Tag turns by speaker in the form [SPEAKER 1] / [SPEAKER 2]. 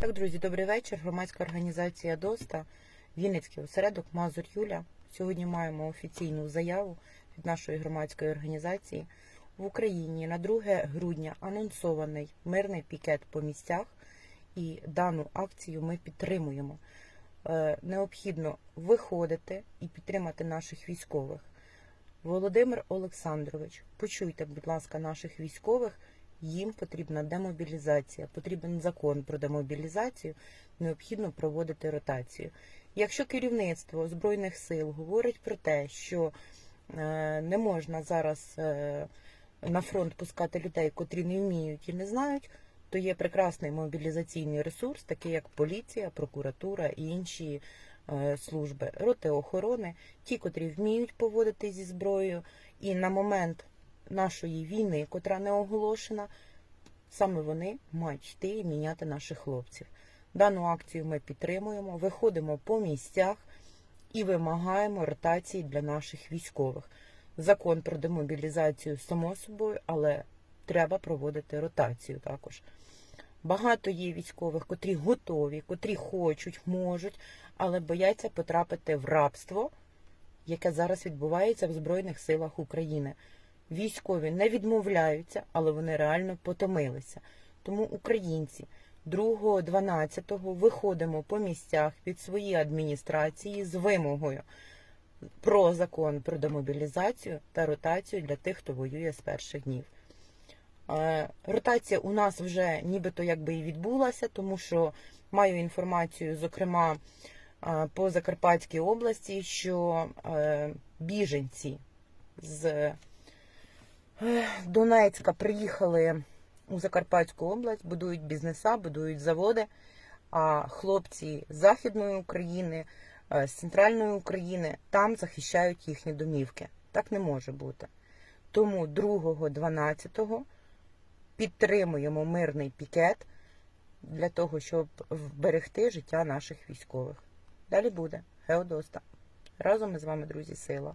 [SPEAKER 1] Так, друзі, добрий вечір. Громадська організація ДОСТА, Вінницький осередок Мазур Юля. Сьогодні маємо офіційну заяву від нашої громадської організації. В Україні на 2 грудня анонсований мирний пікет по місцях, і дану акцію ми підтримуємо. Е, Необхідно виходити і підтримати наших військових. Володимир Олександрович, почуйте, будь ласка, наших військових. Їм потрібна демобілізація, потрібен закон про демобілізацію, необхідно проводити ротацію. Якщо керівництво Збройних сил говорить про те, що е, не можна зараз е, на фронт пускати людей, котрі не вміють і не знають, то є прекрасний мобілізаційний ресурс, такий як поліція, прокуратура і інші е, служби, роти охорони, ті, котрі вміють поводити зі зброєю, і на момент нашої війни, котра не оголошена, саме вони мають йти і міняти наших хлопців. Дану акцію ми підтримуємо, виходимо по місцях і вимагаємо ротації для наших військових. Закон про демобілізацію само собою, але треба проводити ротацію також. Багато є військових, котрі готові, котрі хочуть, можуть, але бояться потрапити в рабство, яке зараз відбувається в Збройних силах України. Військові не відмовляються, але вони реально потомилися. Тому українці 2.12 виходимо по місцях під свої адміністрації з вимогою про закон про демобілізацію та ротацію для тих, хто воює з перших днів. Е, Ротація у нас вже нібито якби і відбулася, тому що маю інформацію, зокрема е, по Закарпатській області, що е, біженці з Донецька приїхали у Закарпатську область, будують бізнеса, будують заводи. А хлопці з Західної України, е, з центральної України там захищають їхні домівки. Так не може бути. Тому 2.12 підтримуємо мирний пікет для того, щоб вберегти життя наших військових. Далі буде Геодоста. Разом ми з вами, друзі, сила.